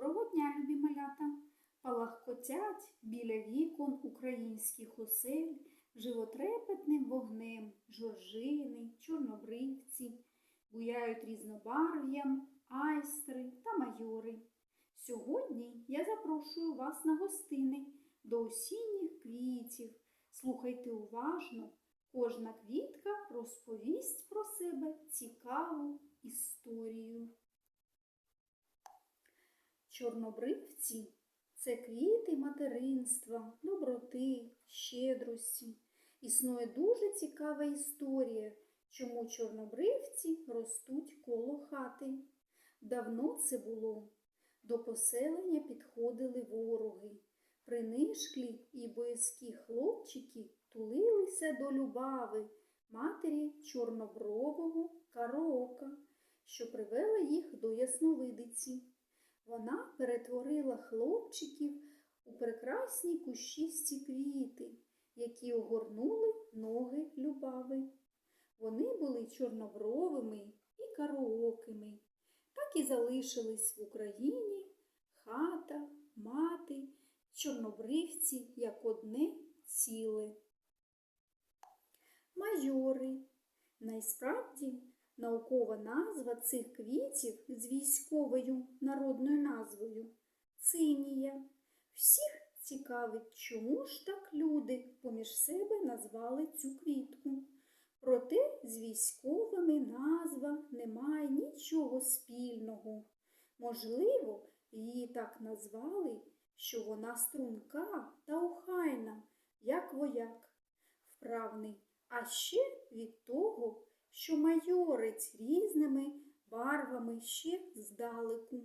Доброго дня, любі малята! Палахкотять біля вікон українських осель животрепетним вогнем жоржини, чорнобривці, буяють різнобарв'ям айстри та майори. Сьогодні я запрошую вас на гостини до осінніх квітів. Слухайте уважно, кожна квітка розповість про себе цікаву історію. Чорнобривці це квіти материнства, доброти, щедрості. Існує дуже цікава історія, чому чорнобривці ростуть коло хати. Давно це було. До поселення підходили вороги. Принишклі і боязкі хлопчики тулилися до Любави, матері чорнобрового караока, що привела їх до Ясновидиці. Вона перетворила хлопчиків у прекрасні кущисті квіти, які огорнули ноги Любави. Вони були чорнобровими і караокими. Так і залишились в Україні хата, мати, чорнобривці як одне ціле. Майори. Найсправді Наукова назва цих квітів з військовою народною назвою цинія. Всіх цікавить, чому ж так люди поміж себе назвали цю квітку. Проте з військовими назва не має нічого спільного. Можливо, її так назвали, що вона струнка та охайна, як вояк, вправний, а ще від того, що майорить різними барвами ще здалеку.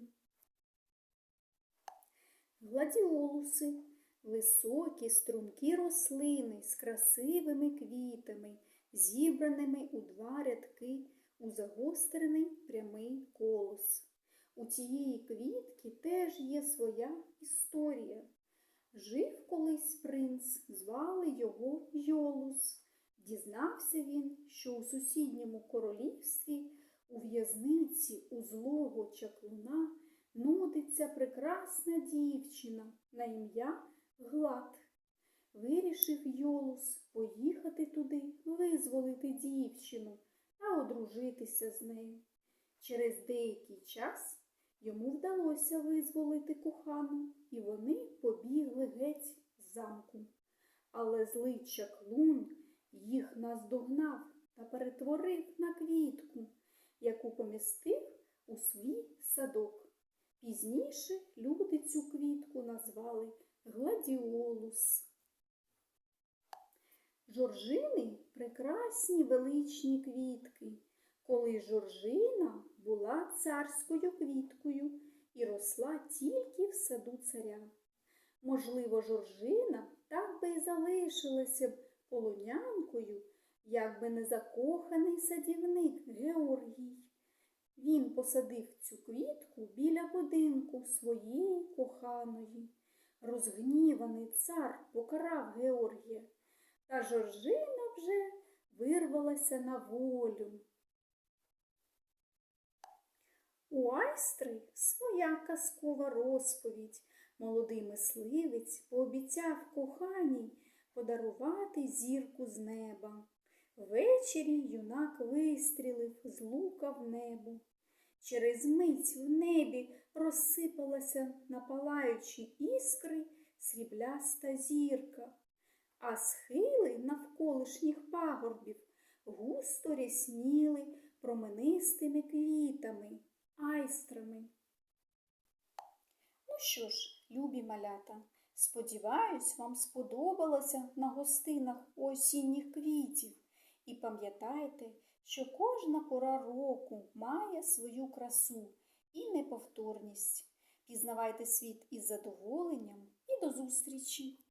Гладіолуси високі стрункі рослини з красивими квітами, зібраними у два рядки у загострений прямий колос. У цієї квітки теж є своя історія. Жив колись принц, звали його Йолус. Дізнався він, що у сусідньому королівстві у в'язниці у злого чаклуна нудиться прекрасна дівчина на ім'я Глад. Вирішив Йолус поїхати туди, визволити дівчину та одружитися з нею. Через деякий час йому вдалося визволити кохану, і вони побігли геть з замку. Але злий чаклун їх наздогнав та перетворив на квітку, яку помістив у свій садок. Пізніше люди цю квітку назвали гладіолус. Жоржини прекрасні величні квітки, коли жоржина була царською квіткою і росла тільки в саду царя. Можливо, жоржина так би й залишилася б полонянкою, якби не закоханий садівник Георгій. Він посадив цю квітку біля будинку своєї коханої. Розгніваний цар покарав Георгія, та Жоржина вже вирвалася на волю. У Айстри своя казкова розповідь. Молодий мисливець пообіцяв коханій подарувати зірку з неба. Ввечері юнак вистрілив з лука в небо. Через мить в небі розсипалася на палаючі іскри срібляста зірка, а схили навколишніх пагорбів густо рясніли променистими квітами, айстрами. Ну що ж, любі малята, сподіваюсь, вам сподобалося на гостинах у осінніх квітів. І пам'ятайте, що кожна пора року має свою красу і неповторність. Пізнавайте світ із задоволенням і до зустрічі!